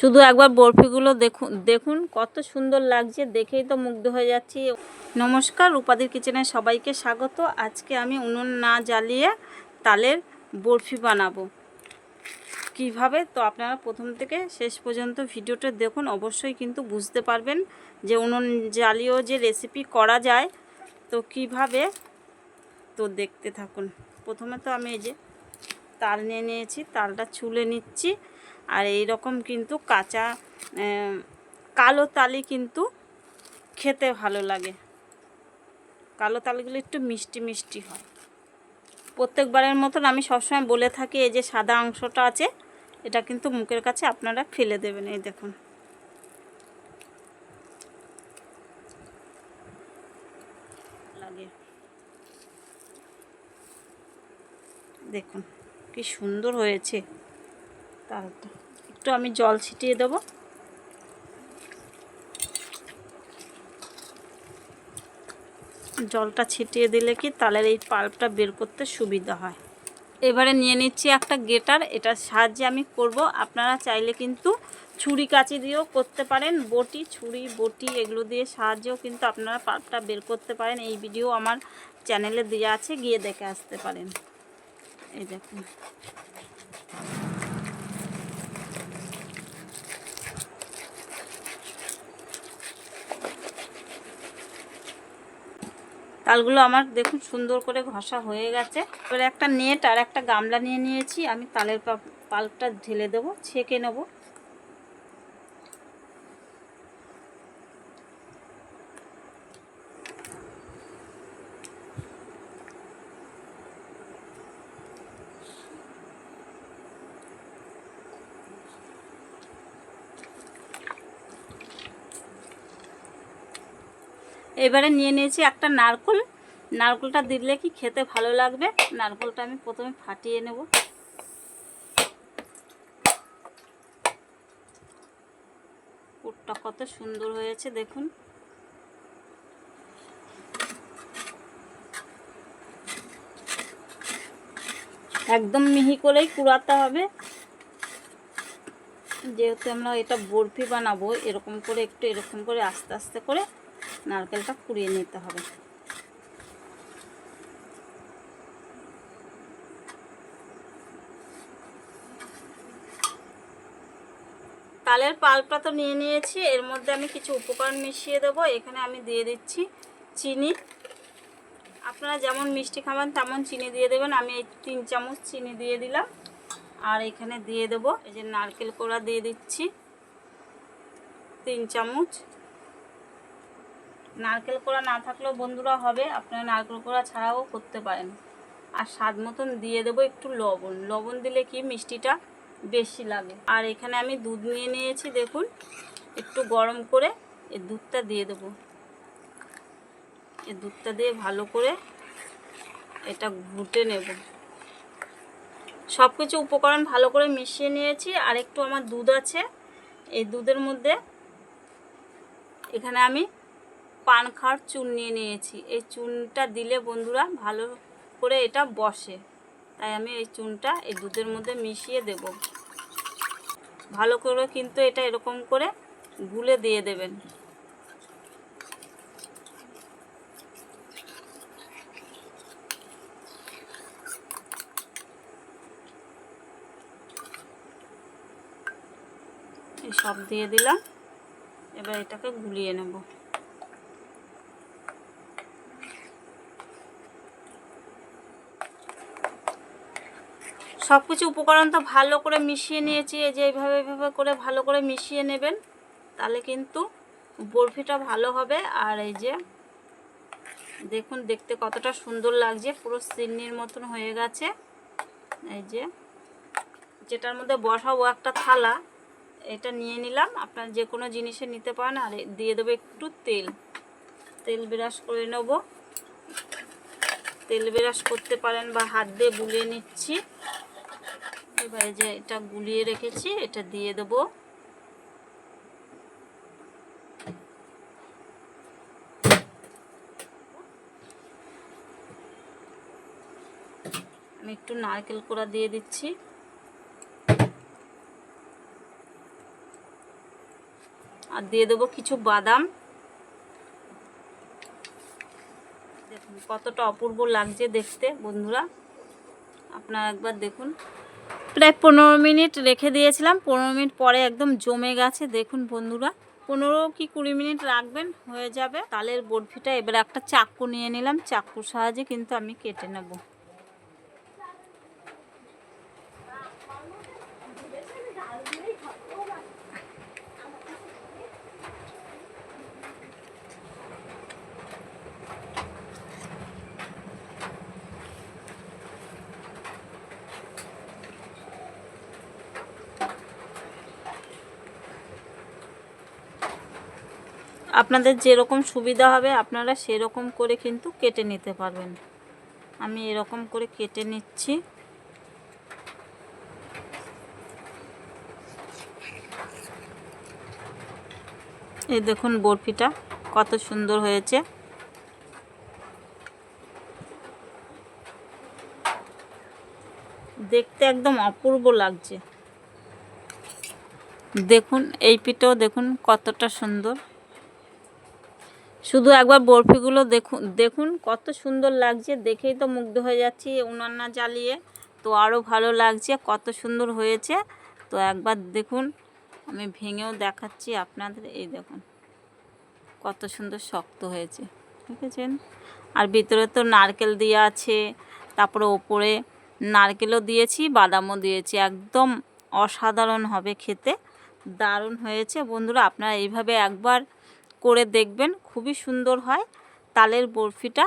শুধু একবার বরফিগুলো দেখুন দেখুন, কত সুন্দর লাগছে, দেখেই তো মুগ্ধ হয়ে যাচ্ছি। নমস্কার, রূপাদির কিচেনে সবাইকে স্বাগত। আজকে আমি উনুন না জ্বালিয়ে তালের বরফি বানাবো। কীভাবে? তো আপনারা প্রথম থেকে শেষ পর্যন্ত ভিডিওটা দেখুন, অবশ্যই কিন্তু বুঝতে পারবেন যে উনুন জ্বালিয়েও যে রেসিপি করা যায়, তো কীভাবে? তো দেখতে থাকুন। প্রথমে তো আমি এই যে তাল নিয়ে নিয়েছি, তালটা ছুলে নিচ্ছি। আর এই রকম কিন্তু কাঁচা কালো তালি কিন্তু খেতে ভালো লাগে। কালো তালগুলো একটু মিষ্টি মিষ্টি হয়। প্রত্যেকবারের মতন আমি সবসময় বলে থাকি, এই যে সাদা অংশটা আছে, এটা কিন্তু মুখের কাছে আপনারা ফেলে দেবেন, এই দেখুন। লাগে। দেখুন, কি সুন্দর হয়েছে। তালটা একটু আমি জল ছিটিয়ে দেবো। জলটা ছিটিয়ে দিলে কি তালের এই পাল্পটা বের করতে সুবিধা হয়। এবারে নিয়ে নিচ্ছি একটা গেটার এটার সাহায্যে আমি করব। আপনারা চাইলে কিন্তু ছুরি কাঁচি দিয়েও করতে পারেন, বটি, ছুরি, বটি এগুলো দিয়ে সাহায্যেও কিন্তু আপনারা পাল্পটা বের করতে পারেন। এই ভিডিও আমার চ্যানেলে দেওয়া আছে, গিয়ে দেখে আসতে পারেন। এই দেখুন। তালগুলো আমার দেখুন সুন্দর করে ঘষা হয়ে গেছে। এবার একটা নেট আর একটা গামলা নিয়ে নিয়েছি। আমি তালের পাল্পটা ঢেলে দেবো, ছেঁকে নেব। এবারে নিয়ে নিয়েছি একটা নারকোল। নারকোলটা দিলে কি খেতে ভালো লাগবে? নারকোলটা আমি প্রথমে ফাটিয়ে নেব। পুরটা কত সুন্দর হয়েছে, দেখুন। একদম মিহি করেই কুড়াতে হবে। যেহেতু আমরা এটা বরফি বানাবো, এরকম করে একটু এরকম করে আস্তে আস্তে করে নারকেলটা কুড়িয়ে নিতে হবে। তালের পাল্পটা তো নিয়ে নিয়েছি, এর মধ্যে আমি কিছু উপকরণ মিশিয়ে দেবো। এখানে আমি দিয়ে দিচ্ছি চিনি। আপনারা যেমন মিষ্টি খাবেন, তেমন চিনি দিয়ে দেবেন। আমি এই তিন চামচ চিনি দিয়ে দিলাম। আর এখানে দিয়ে দেবো এই যে নারকেল কোড়া দিয়ে দিচ্ছি। তিন চামচ নারকেল কোড়া না থাকলেও বন্ধুরা হবে, আপনারা নারকেল কোড়া ছাড়াও করতে পারেন। আর স্বাদ মতন দিয়ে দেবো একটু লবণ। লবণ দিলে কি মিষ্টিটা বেশি লাগে। আর এখানে আমি দুধ নিয়ে নিয়েছি, দেখুন, একটু গরম করে এই দুধটা দিয়ে দেবো। এই দুধটা দিয়ে ভালো করে এটা ঘুটে নেব। সব কিছু উপকরণ ভালো করে মিশিয়ে নিয়েছি। আর একটু আমার দুধ আছে। এই দুধের মধ্যে এখানে আমি পান খাওয়ার চুন নিয়ে নিয়েছি। এই চুনটা দিলে বন্ধুরা ভালো করে এটা বসে। তাই আমি এই চুনটা এই দুধের মধ্যে মিশিয়ে দেব। ভালো করে কিন্তু এটা এরকম করে গুলে দিয়ে দেবেন। সব দিয়ে দিলাম। এবার এটাকে গুলিয়ে নেব। সব কিছু উপকরণ তো ভালো করে মিশিয়ে নিয়েছি, এই যে এইভাবে এইভাবে করে ভালো করে মিশিয়ে নেবেন, তাহলে কিন্তু বরফিটা ভালো হবে। আর এই যে দেখুন, দেখতে কতটা সুন্দর লাগছে, পুরো সিন্নির মতন হয়ে গেছে। এই যে যেটার মধ্যে বসা বসাবো একটা থালা, এটা নিয়ে নিলাম। আপনার যে কোনো জিনিসে নিতে পারেন, আর দিয়ে দেবো একটু তেল। তেল ব্রাশ করে নেব। তেল ব্রাশ করতে পারেন বা হাত দিয়ে বুলিয়ে নিচ্ছি। এবারে যে এটা গুলিয়ে রেখেছি, এটা দিয়ে দেবো। আমি একটু নারকেল কোড়া দিয়ে দিচ্ছি। আর দিয়ে দেবো কিছু বাদাম। কতটা অপূর্ব লাগছে দেখতে, বন্ধুরা। আপনারা একবার দেখুন। প্রায় পনেরো মিনিট রেখে দিয়েছিলাম। পনেরো মিনিট পরে একদম জমে গেছে, দেখুন বন্ধুরা। পনেরো কি কুড়ি মিনিট রাখবেন, হয়ে যাবে। তালের বরফিটা, এবার একটা চাকু নিয়ে নিলাম। চাকুর সাহায্যে কিন্তু আমি কেটে নেব। আপনাদের যেরকম সুবিধা হবে, আপনারা সেরকম করে কিন্তু কেটে নিতে পারবেন। আমি এরকম করে কেটে নিচ্ছি। এই দেখুন বরফিটা কত সুন্দর হয়েছে। দেখতে একদম অপূর্ব লাগছে। দেখুন, এই পিঠেও দেখুন কতটা সুন্দর। শুধু একবার বরফিগুলো দেখুন দেখুন কত সুন্দর লাগছে, দেখেই তো মুগ্ধ হয়ে যাচ্ছি উনান না জ্বালিয়ে। তো আরও ভালো লাগছে, কত সুন্দর হয়েছে। তো একবার দেখুন, আমি ভেঙেও দেখাচ্ছি আপনাদের, এই দেখুন, কত সুন্দর শক্ত হয়েছে, দেখেছেন? আর ভিতরে তো নারকেল দেওয়া আছে, তারপরে ওপরে নারকেলও দিয়েছি, বাদামও দিয়েছি, একদম অসাধারণ হবে খেতে, দারুণ হয়েছে। বন্ধুরা, আপনারা এইভাবে একবার করে দেখবেন, খুবই সুন্দর হয় তালের বরফিটা।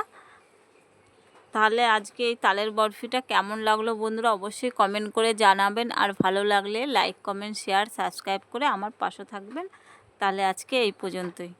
তাহলে আজকে এই তালের বরফিটা কেমন লাগল বন্ধুরা অবশ্যই কমেন্ট করে জানাবেন। আর ভালো লাগলে লাইক কমেন্ট শেয়ার সাবস্ক্রাইব করে আমার পাশে থাকবেন। তাহলে আজকে এই পর্যন্তই।